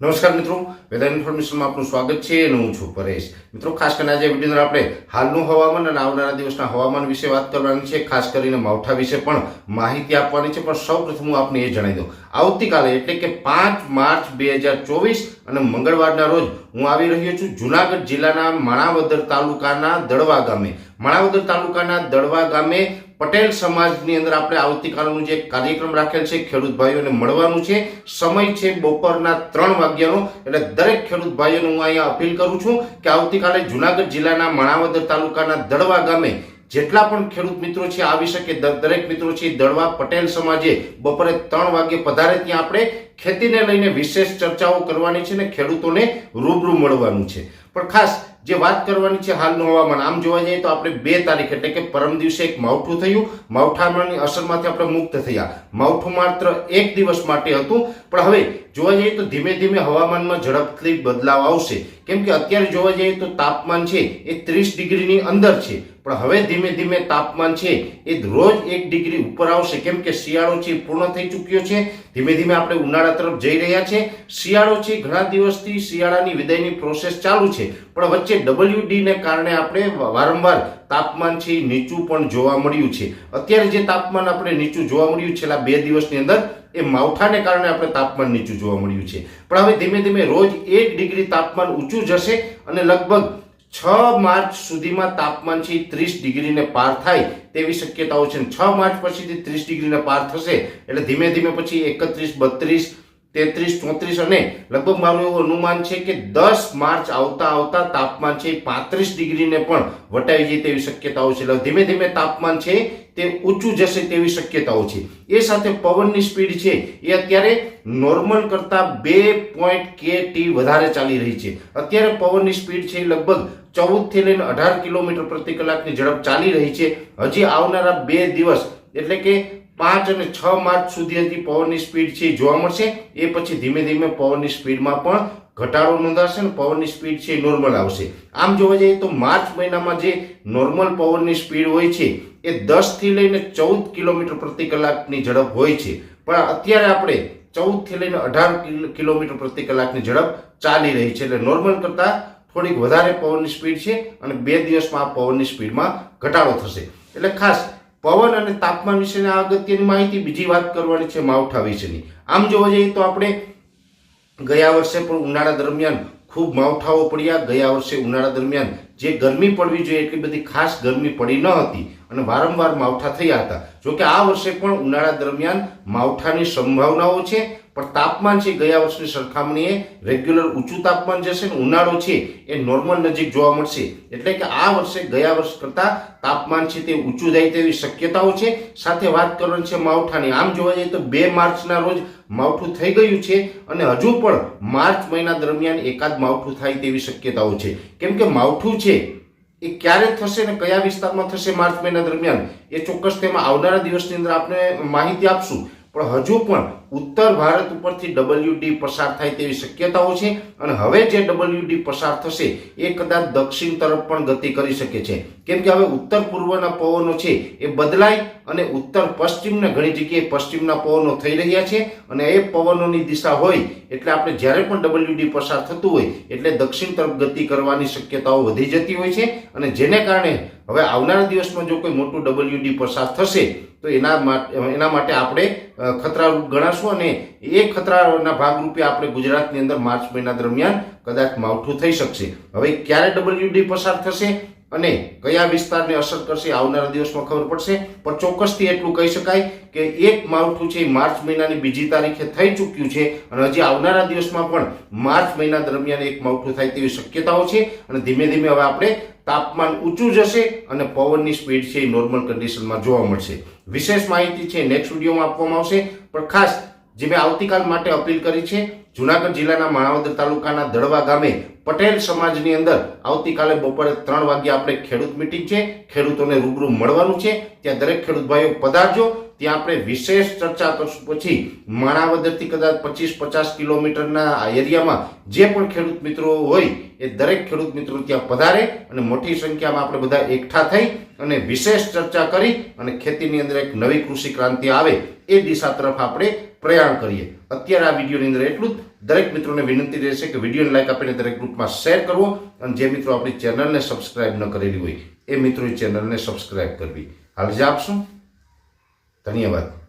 નમસ્કાર મિત્રો વેધર ઇન્ફોર્મેશનમાં આપનું સ્વાગત છે અને હું છું પરેશ. મિત્રો, ખાસ કરીને આજે અંદર આપણે હાલનું હવામાન અને આવનારા દિવસના હવામાન વિશે વાત કરવાની છે. ખાસ કરીને માવઠા વિશે પણ માહિતી આપવાની છે. પણ સૌપ્રથમ હું આપને એ જણાવી દઉં. આવતીકાલે એટલે કે પાંચ માર્ચ બે હજાર ચોવીસ અને મંગળવારના રોજ હું આવી રહ્યો છું જુનાગઢ જિલ્લાના માણાવદર તાલુકાના દડવા ગામે. માણાવદર તાલુકાના દડવા ગામે પટેલ સમાજની અંદર આપણે આવતીકાલનું જે કાર્યક્રમ રાખેલ છે, ખેડૂત ભાઈઓને મળવાનું છે. સમય છે બપોરના ત્રણ વાગ્યાનો, એટલે દરેક ખેડૂત ભાઈઓને હું અહીંયા અપીલ કરું છું કે આવતીકાલે જુનાગઢ જિલ્લાના માણાવદર તાલુકાના દડવા ગામે જેટલા પણ ખેડૂત મિત્રો છે, આવી શકે દરેક મિત્રો છે, દળવા પટેલ સમાજે બપોરે ત્રણ વાગે પધારે ત્યાં આપણે ખેતીને લઈને વિશેષ ચર્ચાઓ કરવાની છે ને ખેડૂતોને રૂબરૂ મળવાનું છે. પણ ખાસ જે વાત કરવાની છે હાલનું હવામાન, આમ જોવા જઈએ તો આપણે બે તારીખ એટલે કે પરમ દિવસે એક માવઠું થયું. માવઠાની અસરમાંથી આપણે મુક્ત થયા. માવઠું માત્ર એક દિવસ માટે હતું, પણ હવે જોવા જઈએ તો ધીમે ધીમે હવામાનમાં ઝડપથી બદલાવ આવશે. કેમ કે અત્યારે જોવા જઈએ તો તાપમાન છે એ ત્રીસ ડિગ્રીની અંદર છે. પણ હવે ધીમે ધીમે તાપમાન છે એ રોજ એક ડિગ્રી ઉપર આવશે. કેમ કે શિયાળો છે પૂર્ણ થઈ ચૂક્યો છે. ધીમે ધીમે આપણે ઉનાળા તરફ જઈ રહ્યા છે. શિયાળો છે ઘણા દિવસથી શિયાળાની વિદાયની પ્રોસેસ ચાલુ છે. પણ વચ્ચે ડબલ્યુ ડીને કારણે આપણે વારંવાર તાપમાન છે નીચું પણ જોવા મળ્યું છે. અત્યારે જે તાપમાન આપણે નીચું જોવા મળ્યું છેલ્લા બે દિવસની અંદર, એ માવઠાને કારણે આપણે તાપમાન નીચું જોવા મળ્યું છે. પણ હવે ધીમે ધીમે રોજ એક ડિગ્રી તાપમાન ઊંચું જશે અને લગભગ છ માર્ચ સુધીમાં તાપમાન છે ત્રીસ ડિગ્રીને પાર થાય તેવી શક્યતાઓ છે. છ માર્ચ પછીથી ત્રીસ ડિગ્રીને પાર થશે. એટલે ધીમે ધીમે પછી એકત્રીસ, બત્રીસ, તેત્રીસ, ચોત્રીસ અને લગભગ મારું એવું અનુમાન છે કે દસ માર્ચ આવતા આવતા તાપમાન છે પાંત્રીસ ડિગ્રીને પણ વટાવી જાય તેવી શક્યતાઓ છે. એટલે ધીમે ધીમે તાપમાન છે તે ઊંચું જશે તેવી શક્યતાઓ છે. એ સાથે પવનની સ્પીડ છે એ અત્યારે નોર્મલ કરતાં બે પોઈન્ટ કે ટી વધારે ચાલી રહી છે. અત્યારે પવનની સ્પીડ છે લગભગ ચૌદથી લઈને અઢાર કિલોમીટર પ્રતિ કલાકની ઝડપ ચાલી રહી છે. હજી આવનારા બે દિવસ એટલે કે પાંચ અને છ માર્ચ સુધી હજી પવનની સ્પીડ છે જોવા મળશે. એ પછી ધીમે ધીમે પવનની સ્પીડમાં પણ ઘટાડો નોંધાશે ને પવનની સ્પીડ છે નોર્મલ આવશે. આમ જોવા જઈએ તો માર્ચ મહિનામાં જે નોર્મલ પવનની સ્પીડ હોય છે એ દસથી લઈને ચૌદ કિલોમીટર પ્રતિ કલાકની ઝડપ હોય છે. પણ અત્યારે આપણે ચૌદથી લઈને અઢાર કિલોમીટર પ્રતિ કલાકની ઝડપ ચાલી રહી છે. એટલે નોર્મલ કરતાં થોડીક વધારે પવનની સ્પીડ છે અને બે દિવસમાં આ પવનની સ્પીડમાં ઘટાડો થશે. એટલે ખાસ પવન અને તાપમાન વિશેની આ અગત્યની માહિતી બીજી વાત કરવાની છે માવઠા વિશેની. આમ જોવા જઈએ તો આપણે ગયા વર્ષે પણ ઉનાળા દરમિયાન ખૂબ માવઠાઓ પડ્યા. ગયા વર્ષે ઉનાળા દરમિયાન જે ગરમી પડવી જોઈએ એટલી બધી ખાસ ગરમી પડી ન હતી. અને વારંવાર માવઠા થયા હતા. જોકે આ વર્ષે પણ ઉનાળા દરમિયાન માવઠાની સંભાવનાઓ છે, પણ તાપમાન છે ગયા વર્ષની સરખામણીએ રેગ્યુલર ઊંચું તાપમાન જશે ને ઉનાળો છે એ નોર્મલ નજીક જોવા મળશે. એટલે કે આ વર્ષે ગયા વર્ષ કરતાં તાપમાન છે તે ઊંચું જાય તેવી શક્યતાઓ છે. સાથે વાત કરવાની છે માવઠાની. આમ જોવા જઈએ તો બે માર્ચના રોજ માવઠું થઈ ગયું છે અને હજુ પણ માર્ચ મહિના દરમિયાન એકાદ માવઠું થાય તેવી શક્યતાઓ છે. કેમ કે માવઠું છે એ ક્યારે થશે ને કયા વિસ્તારમાં થશે માર્ચ મહિના દરમિયાન, એ ચોક્કસ તેમાં આવનારા દિવસની અંદર આપણે માહિતી આપશું. પણ હજુ પણ ઉત્તર ભારત ઉપરથી ડબલ્યુડી પસાર થાય તેવી શક્યતાઓ છે અને હવે જે ડબલ્યુડી પસાર થશે, એ કદાચ દક્ષિણ તરફ પણ ગતિ કરી શકે છે. કેમ કે હવે ઉત્તર પૂર્વના પવનો છે એ બદલાય અને ઉત્તર પશ્ચિમના ઘણી જગ્યાએ પશ્ચિમના પવનો થઈ રહ્યા છે અને એ પવનોની દિશા હોય એટલે આપણે જ્યારે પણ ડબલ્યુડી પસાર થતું હોય એટલે દક્ષિણ તરફ ગતિ કરવાની શક્યતાઓ વધી જતી હોય છે અને જેને કારણે હવે આવનારા દિવસમાં જો કોઈ મોટું ડબલ્યુડી પસાર થશે, તો એના માટે એના માટે આપણે ખતરારૂપ ગણાશું અને એ ખતરાના ભાગરૂપે આપણે ગુજરાતની અંદર માર્ચ મહિના દરમિયાન કદાચ માવઠું થઈ શકશે. હવે ક્યારે ડબલ્યુડી પસાર થશે? અને કયા વિસ્તારને અસર કરશે આવનારા દિવસમાં ખબર પડશે. પણ ચોક્કસથી એટલું કહી શકાય કે એક માવઠું છે માર્ચ મહિનાની બીજી તારીખે થઈ ચૂક્યું છે અને હજી આવનારા દિવસમાં પણ માર્ચ મહિના દરમિયાન એક માવઠું થાય તેવી શક્યતાઓ છે. અને ધીમે ધીમે હવે આપણે તાપમાન ઊંચું જશે અને પવનની સ્પીડ છે એ નોર્મલ કન્ડિશનમાં જોવા મળશે. વિશેષ માહિતી છે નેક્સ્ટ વિડીયોમાં આપવામાં આવશે. પણ ખાસ જે મેં આવતીકાલ માટે અપીલ કરી છે, જુનાગઢ જિલ્લાના માણાવદર તાલુકાના દળવા ગામે પટેલ સમાજની અંદર આવતીકાલે બપોરે ત્રણ વાગે આપણે ખેડૂત મિટિંગ છે. ખેડૂતોને રૂબરૂ મળવાનું છે. ત્યાં દરેક ખેડૂત ભાઈઓ પધારજો. ત્યાં આપણે વિશેષ ચર્ચા કરશું. પછી માણાવદરથી કદાચ પચીસ પચાસ કિલોમીટરના એરિયામાં જે પણ ખેડૂત મિત્રો હોય એ દરેક ખેડૂત મિત્રો ત્યાં પધારે અને મોટી સંખ્યામાં આપણે બધા એકઠા થઈ અને વિશેષ ચર્ચા કરી અને ખેતીની અંદર એક નવી કૃષિ ક્રાંતિ આવે એ દિશા તરફ આપણે પ્રયાણ કરીએ. અત્યારે આ વિડીયોની અંદર એટલું જ. દરેક મિત્રોને વિનંતી રહેશે કે વિડીયોને લાઈક આપીને દરેક ગ્રુપમાં શેર કરવો અને જે મિત્રો આપણી ચેનલને સબસ્ક્રાઇબ ન કરેલી હોય, એ મિત્રોએ ચેનલને સબસ્ક્રાઇબ કરવી. હાલ જ આપશું. ધન્યવાદ.